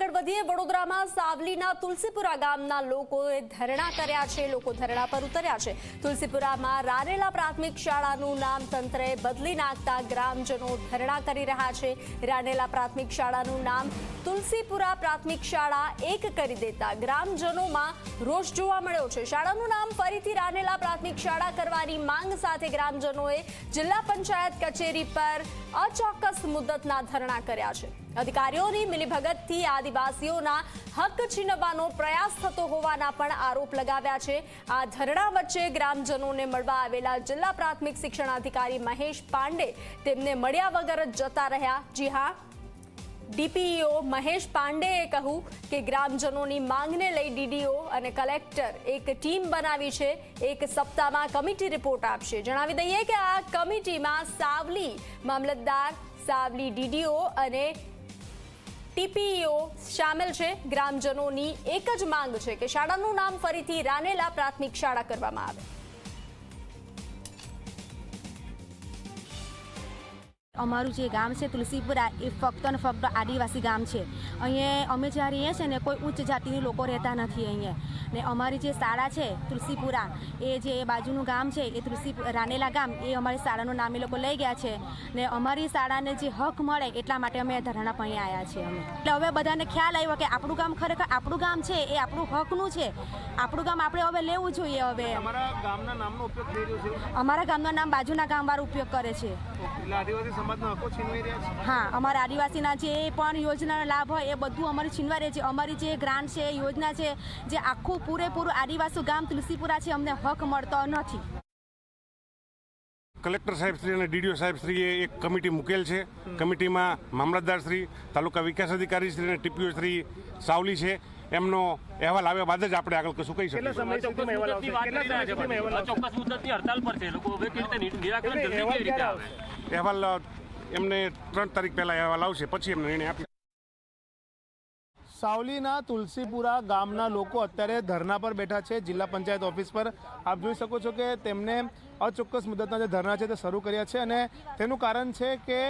આગળ વધીએ, વડોદરામાં સાવલીના તુલસીપુરા ગામના લોકોએ ધરણા કર્યા છે, લોકો ધરણા પર ઉતર્યા છે. તુલસીપુરામાં રારેલા પ્રાથમિક શાળાનું નામ તંત્રએ બદલી નાખતા ગ્રામજનો ધરણા કરી રહ્યા છે. રાનેલા પ્રાથમિક શાળાનું નામ તુલસીપુરા પ્રાથમિક શાળા એક કરી દેતા ગ્રામજનોમાં રોષ જોવા મળ્યો છે. શાળાનું નામ ફરીથી રાનેલા પ્રાથમિક શાળા કરવાની માંગ સાથે ગ્રામજનોએ જિલ્લા પંચાયત કચેરી પર અચોક્કસ મુદ્દતના ધરણા કર્યા છે. અધિકારીઓની મિલીભગતથી આદિવાસીઓના હક છીનવવાનો પ્રયાસ થતો હોવાના પણ આરોપ લગાવ્યા છે. આ ધરણા વચ્ચે ગ્રામજનોને મળવા આવેલા જિલ્લા પ્રાથમિક શિક્ષણાધિકારી મહેશ પાંડે તેમને મળ્યા વગર જ જતા રહ્યા. જી હા, ડીપીઈઓ મહેશ પાંડેએ કહ્યું કે ગ્રામજનોની માંગને લઈ ડીડીઓ અને કલેક્ટર એક ટીમ બનાવી છે. એક સપ્તાહમાં કમિટી રિપોર્ટ આપશે. જણાવી દઈએ કે આ કમિટીમાં સાવલી મામલતદાર, સાવલી ડીડીઓ અને ટીપીઈઓ સામેલ છે. ગ્રામજનોની એક જ માંગ છે કે શાળાનું નામ ફરીથી રાનેલા પ્રાથમિક શાળા કરવામાં આવે. અમારું જે ગામ છે, તુલસીપુરા એ ફક્ત ને ફક્ત આદિવાસી ગામ છે. અહીંયા અમે જ્યાં રહીએ છીએ ને, કોઈ ઉચ્ચ જાતિના લોકો રહેતા નથી અહીંયા. ને અમારી જે શાળા છે તુલસીપુરા એ જે બાજુનું ગામ છે એ તુલસી રાનેલા ગામ એ અમારી શાળાનું નામ એ લોકો લઈ ગયા છે ને અમારી શાળાને જે હક મળે એટલા માટે અમે ધરણા પણ આવ્યા છીએ અમે. એટલે હવે બધાને ખ્યાલ આવ્યો કે આપણું ગામ ખરેખર આપણું ગામ છે એ આપણું હકનું છે. આપણું ગામ આપણે હવે લેવું જોઈએ હવે. અમારા ગામના નામનો ઉપયોગ થઈ રહ્યો છે? અમારા ગામનું નામ બાજુના ગામવાળો ઉપયોગ કરે છે. હા અમારા આદિવાસીના જે પણ યોજનાનો લાભ હોય એ બધું અમારે છીનવા રહે છે. અમારી જે ગ્રાન્ટ છે યોજના છે જે આખું પૂરેપૂરું આદિવાસી ગામ તુલસીપુરા છે અમને હક મળતો નથી. કલેક્ટર સાહેબ શ્રી અને ડીડીઓ સાહેબ શ્રીએ એક કમિટી મૂકેલ છે. કમિટીમાં મામલતદાર શ્રી તાલુકા વિકાસ અધિકારી શ્રી અને ટીપીઓ શ્રી સાવલી છે. એમનો અહેવાલ આવ્યા બાદ જ આપણે આગળ કશું કહી કેટલા શકીએ ચોક્કસ મુદ્દતની હડતાલ પર છે. લોકો હવે કેવી રીતે નિરાકરણ જલ્દી કેવી રીતે આવે? અહેવાલ એમને ત્રણ તારીખ પહેલાં અહેવાલ આવશે પછી એમને નિર્ણય આપી સાવલીના તુલસીપુરા ગામના લોકો અત્યારે ધરના પર બેઠા છે, જિલ્લા પંચાયત ઓફિસ પર. આપ જોઈ શકો છો કે તેમને અચોક્કસ મુદતના જે ધરના છે તે શરૂ કર્યા છે અને તેનું કારણ છે કે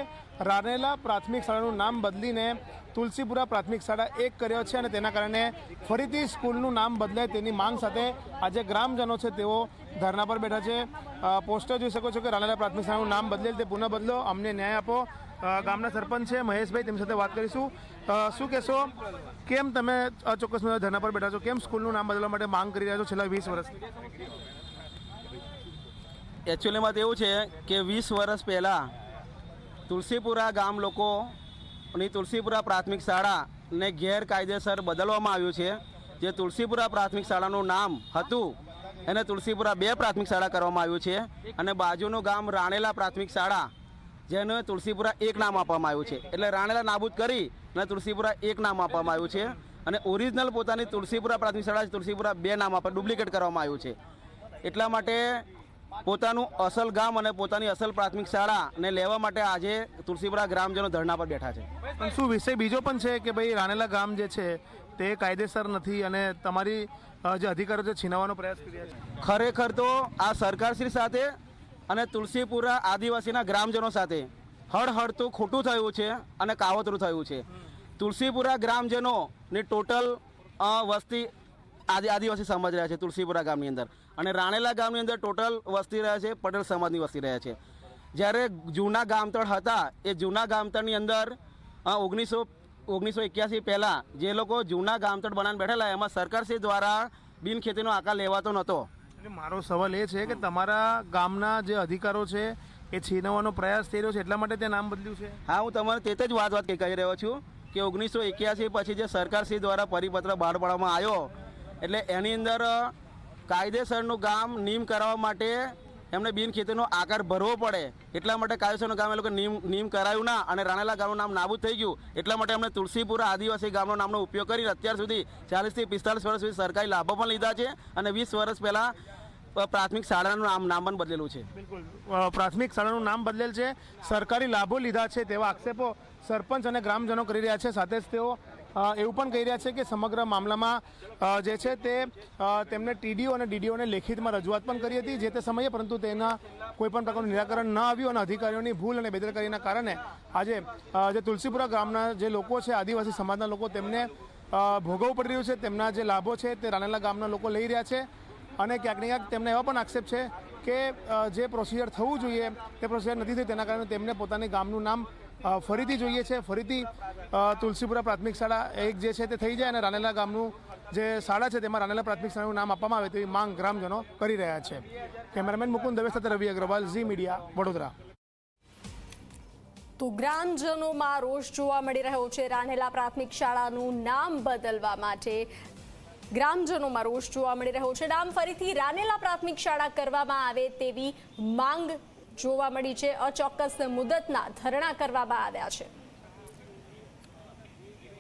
રાનેલા પ્રાથમિક શાળાનું નામ બદલીને તુલસીપુરા પ્રાથમિક શાળા એક કર્યો છે અને તેના કારણે ફરીથી સ્કૂલનું નામ બદલાય તેની માંગ સાથે આજે ગ્રામજનો છે તેઓ ધરના પર બેઠા છે. પોસ્ટર જોઈ શકો છો કે રાનેલા પ્રાથમિક શાળાનું નામ બદલેલ તે પુનઃ બદલો. અમને ન્યાય આપો. ગામના સરપંચ છે, મહેશભાઈ, તેમની સાથે વાત કરીશું. શું કહેશો? કેમ તમે ચોક્કસ ધરના પર બેઠા છો? કેમ સ્કૂલનું નામ બદલવા માટે માંગ કરી રહ્યા છો છેલ્લા વીસ વર્ષથી? એકચ્યુઅલીમાં તો એવું છે કે વીસ વર્ષ પહેલાં તુલસીપુરા ગામ લોકોની તુલસીપુરા પ્રાથમિક શાળાને ગેરકાયદેસર બદલવામાં આવ્યું છે. જે તુલસીપુરા પ્રાથમિક શાળાનું નામ હતું, એને તુલસીપુરા બે પ્રાથમિક શાળા કરવામાં આવ્યું છે. અને બાજુનું ગામ રાણેલા પ્રાથમિક શાળા જેને તુલસીપુરા એક નામ આપવામાં આવ્યું છે. એટલે રાણેલા નાબૂદ કરી અને તુલસીપુરા એક નામ આપવામાં આવ્યું છે. અને ઓરિજિનલ પોતાની તુલસીપુરા પ્રાથમિક શાળા તુલસીપુરા બે નામ આપવા ડુપ્લિકેટ કરવામાં આવ્યું છે. એટલા માટે પોતાનું અસલ ગામ અને પોતાની અસલ પ્રાથમિક શાળાને લેવા માટે આજે તુલસીપુરા ગ્રામજનો ધરણા પર બેઠા છે. પણ શું વિષય બીજો પણ છે કે ભાઈ રાણેલા ગામ જે છે તે કાયદેસર નથી અને તમારી જે અધિકારો છે છીનવવાનો પ્રયાસ કરી છે? ખરેખર તો આ સરકારશ્રી સાથે અને તુલસીપુરા આદિવાસીના ગ્રામજનો સાથે હળહળતું ખોટું થયું છે અને કાવતરું થયું છે. તુલસીપુરા ગ્રામજનોની ટોટલ વસ્તી આદિ, આદિવાસી સમાજ રહ્યા છે, તુલસીપુરા ગામની અંદર. અને રાણેલા ગામની અંદર ટોટલ વસ્તી રહ્યા છે, પટેલ સમાજની વસ્તી રહ્યા છે. જ્યારે જૂના ગામતળ હતા, એ જૂના ગામતળની અંદર ઓગણીસો ઓગણીસો એક્યાસી પહેલાં જે લોકો જૂના ગામતળ બનાવીને બેઠેલા, એમાં સરકારશ્રી દ્વારા બિનખેતીનો આકાર લેવાતો નહોતો. એટલે મારો સવાલ એ છે કે તમારા ગામના જે અધિકારો છે એ છીનવવાનો પ્રયાસ થઈ રહ્યો છે એટલા માટે તે નામ બદલ્યું છે? હા હું તમારે તે જ વાત વાત કહી રહ્યો છું કે ઓગણીસો એક્યાસી પછી જે સરકારશ્રી દ્વારા પરિપત્ર બહાર પાડવામાં આવ્યો એટલે એની અંદર કાયદેસરનું ગામ નીમ કરવા માટે એમને બિનખેતીનો આકાર ભરવો પડે. એટલા માટે કાયદેસરનું ગામ એ લોકો નીમ નીમ કરાયું ના અને રાણેલા ગામનું નામ નાબૂદ થઈ ગયું. એટલા માટે એમણે તુલસીપુરા આદિવાસી ગામનો નામનો ઉપયોગ કરી અત્યાર સુધી ચાલીસથી પિસ્તાલીસ વર્ષ સુધી સરકારી લાભો પણ લીધા છે અને વીસ વર્ષ પહેલાં પ્રાથમિક શાળાનું નામ નામ પણ બદલેલું છે. બિલકુલ. પ્રાથમિક શાળાનું નામ બદલેલ છે. સરકારી લાભો લીધા છે તેવા આક્ષેપો સરપંચ અને ગ્રામજનો કરી રહ્યા છે. સાથે જ તેઓ એવું પણ કહી રહ્યા છે કે સમગ્ર મામલામાં જે છે તે તેમને ટીડીઓ અને ડીડીઓને લેખિતમાં રજૂઆત પણ કરી હતી જે તે સમયે, પરંતુ તેના કોઈ પણ પ્રકારનું નિરાકરણ ન આવ્યું અને અધિકારીઓની ભૂલ અને બેદરકારીના કારણે આજે જે તુલસીપુરા ગામના જે લોકો છે, આદિવાસી સમાજના લોકો તેમને ભોગવવું પડી રહ્યું છે. તેમના જે લાભો છે તે રાનેલા ગામના લોકો લઈ રહ્યા છે અને ક્યાંક ને ક્યાંક તેમને એવા પણ આક્ષેપ છે કે જે પ્રોસિજર થવું જોઈએ, તે પ્રોસિજર નથી થયું, તેના કારણે તેમને પોતાની ગામનું નામ ફરીથી જોઈએ છે, ફરીથી તુલસીપુરા પ્રાથમિક શાળા એક જે છે તે થઈ જાય અને રાનેલા ગામનું જે શાળા છે તેમાં રાનેલા પ્રાથમિક શાળાનું નામ આપવામાં આવે તેવી માંગ ગ્રામજનો કરી રહ્યા છે. કેમેરામેન મુકુંદ દવે સાથે રવિ અગ્રવાલ, ઝી મીડિયા, વડોદરા. તો ગ્રામજનોમાં રોષ જોવા મળી રહ્યો છે. રાણેલા પ્રાથમિક શાળાનું નામ બદલવા માટે ગ્રામજનોમાં રોષ જોવા મળી રહ્યો છે. નામ ફરીથી રાનેલા પ્રાથમિક શાળા કરવામાં આવે તેવી માંગ જોવા મળી છે. અચોક્કસ મુદતના ધરણા કરવામાં આવ્યા છે.